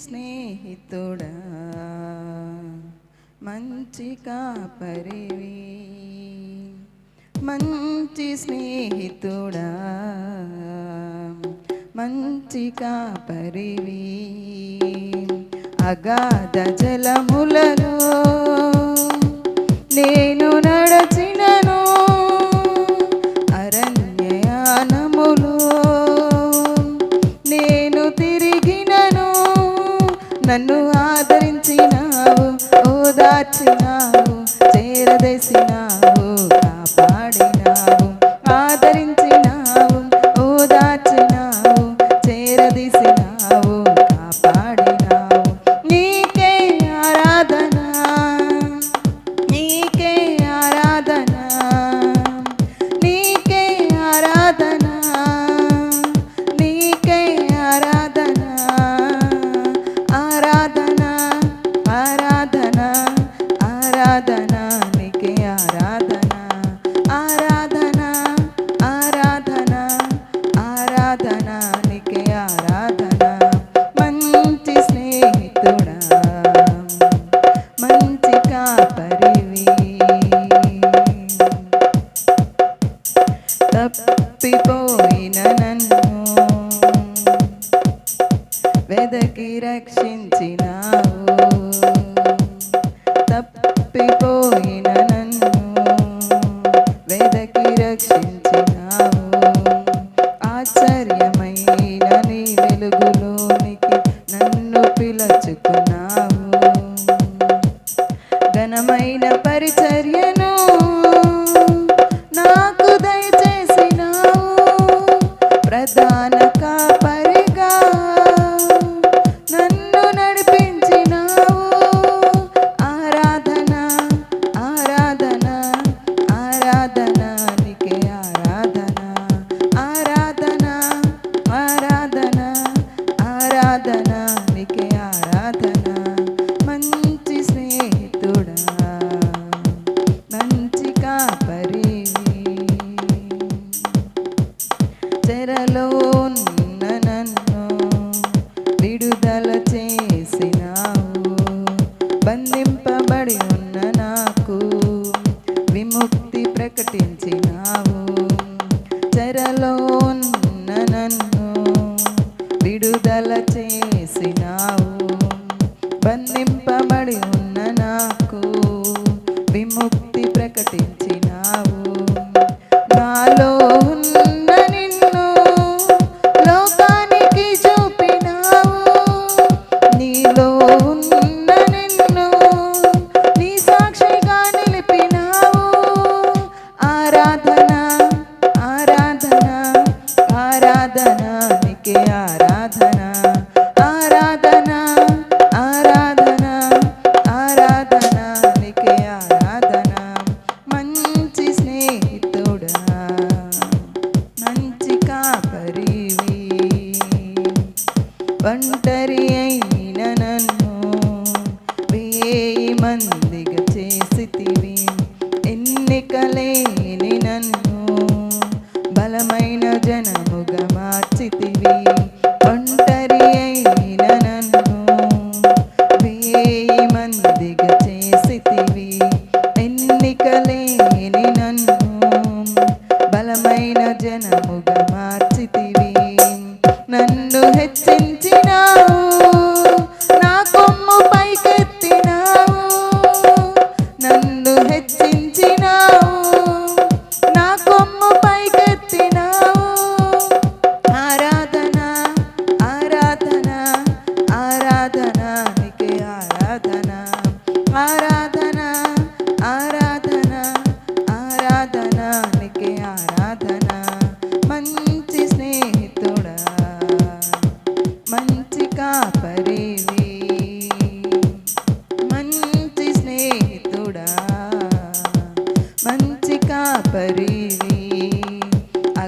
స్నేహితుడా? మంచి కాపరివి. మంచి స్నేహితుడా? మంచి కాపరివి. అగాధ జలములలో నేను నడచి చేసినావు కాపాడినావు. दान కొన్న నన్ను విడుదల చేసినావు. బంధింపబడి ఉన్న నాకు విముక్తి ప్రకటించినావు. ఆరాధన నీకే ఆరాధన. ఆరాధన ఆరాధన ఆరాధన నీకే ఆరాధన. మంచి స్నేహితుడా మంచి కాపరివి ఒంటరి అయిన నన్ను వేయి మందిగా చేసితివి ఎన్నికలే మార్చితివి. నన్ను హెచ్చిన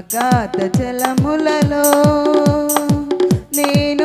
ఆఘాత జలములలో నేను